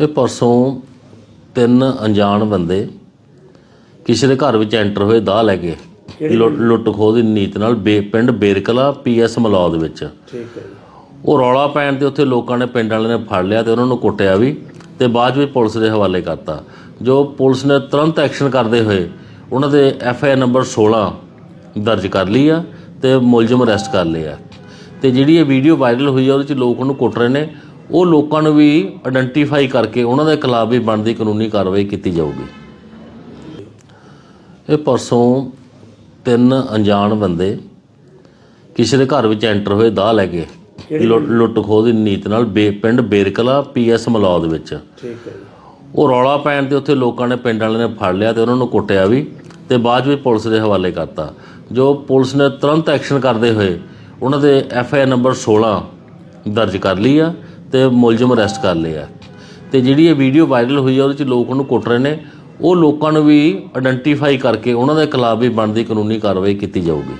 ਇਹ ਪਰਸੋਂ ਤਿੰਨ ਅਣਜਾਣ ਬੰਦੇ ਕਿਸੇ ਦੇ ਘਰ ਵਿੱਚ ਐਂਟਰ ਹੋਏ ਦਾਹ ਲੈ ਕੇ ਲੁੱਟ ਲੁੱਟ ਖੋਹ ਦੀ ਨੀਤ ਨਾਲ ਬੇ- ਪਿੰਡ ਬੇਰਕਲਾ ਪੀਐਸ ਮਲੌਦ ਵਿੱਚ। ਠੀਕ ਹੈ ਉਹ ਰੌਲਾ ਪੈਣ ਤੇ ਉੱਥੇ ਲੋਕਾਂ ਨੇ ਪਿੰਡ ਵਾਲਿਆਂ ਨੇ ਫੜ ਲਿਆ ਤੇ ਉਹਨਾਂ ਨੂੰ ਕੁੱਟਿਆ ਵੀ ਤੇ ਬਾਅਦ ਵਿੱਚ ਪੁਲਿਸ ਦੇ ਹਵਾਲੇ ਕਰਤਾ। ਜੋ ਪੁਲਿਸ ਨੇ ਤੁਰੰਤ ਐਕਸ਼ਨ ਕਰਦੇ ਹੋਏ ਉਹਨਾਂ ਦੇ ਐਫ ਆਈ ਆਰ ਨੰਬਰ 16 ਦਰਜ ਕਰ ਲਈ ਆ ਤੇ ਮੁਲਜ਼ਮ ਅਰੈਸਟ ਕਰ ਲਿਆ ਤੇ ਜਿਹੜੀ ਇਹ ਵੀਡੀਓ ਵਾਇਰਲ ਹੋਈ ਆ ਉਹਦੇ ਚ ਲੋਕ ਉਹਨੂੰ ਕੁੱਟ ਰਹੇ ਨੇ। ਉਹ ਲੋਕਾਂ ਨੂੰ ਵੀ ਆਇਡੈਂਟੀਫਾਈ ਕਰਕੇ ਉਹਨਾਂ ਦੇ ਖਿਲਾਫ ਵੀ ਬਣਦੀ ਕਾਨੂੰਨੀ ਕਾਰਵਾਈ ਕੀਤੀ ਜਾਊਗੀ। ਇਹ ਪਰਸੋਂ ਤਿੰਨ ਅਣਜਾਣ ਬੰਦੇ ਕਿਸੇ ਦੇ ਘਰ ਵਿੱਚ ਐਂਟਰ ਹੋਏ ਦਾਹ ਲੈ ਕੇ ਲੁੱਟ ਖੋਹ ਦੀ ਨੀਤ ਨਾਲ ਬੇ- ਪਿੰਡ ਬੇਰਕਲਾ ਪੀਐਸ ਮਲੌਦ ਵਿੱਚ। ਠੀਕ ਹੈ ਉਹ ਰੌਲਾ ਪੈਣ ਤੇ ਉੱਥੇ ਲੋਕਾਂ ਨੇ ਪਿੰਡ ਵਾਲਿਆਂ ਨੇ ਫੜ ਲਿਆ ਤੇ ਉਹਨਾਂ ਨੂੰ ਕੁੱਟਿਆ ਵੀ ਤੇ ਬਾਅਦ ਵਿੱਚ ਪੁਲਿਸ ਦੇ ਹਵਾਲੇ ਕਰਤਾ। ਜੋ ਪੁਲਿਸ ਨੇ ਤੁਰੰਤ ਐਕਸ਼ਨ ਕਰਦੇ ਹੋਏ ਉਹਨਾਂ ਦੇ ਐਫ ਆਈ ਆਰ ਨੰਬਰ 16 ਦਰਜ ਕਰ ਲਈ ਆ ਤੇ ਮੁਲਜ਼ਮ ਅਰੈਸਟ ਕਰ ਲਿਆ ਤੇ ਜਿਹੜੀ ਇਹ ਵੀਡੀਓ ਵਾਇਰਲ ਹੋਈ ਆ, ਉਹਦੇ ਚ ਲੋਕ ਉਹਨੂੰ ਕੁੱਟ ਰਹੇ ਨੇ। ਉਹ ਲੋਕਾਂ ਨੂੰ ਵੀ ਆਇਡੈਂਟੀਫਾਈ ਕਰਕੇ ਉਹਨਾਂ ਦੇ ਖਿਲਾਫ ਵੀ ਬਣਦੀ ਕਾਨੂੰਨੀ ਕਾਰਵਾਈ ਕੀਤੀ ਜਾਊਗੀ।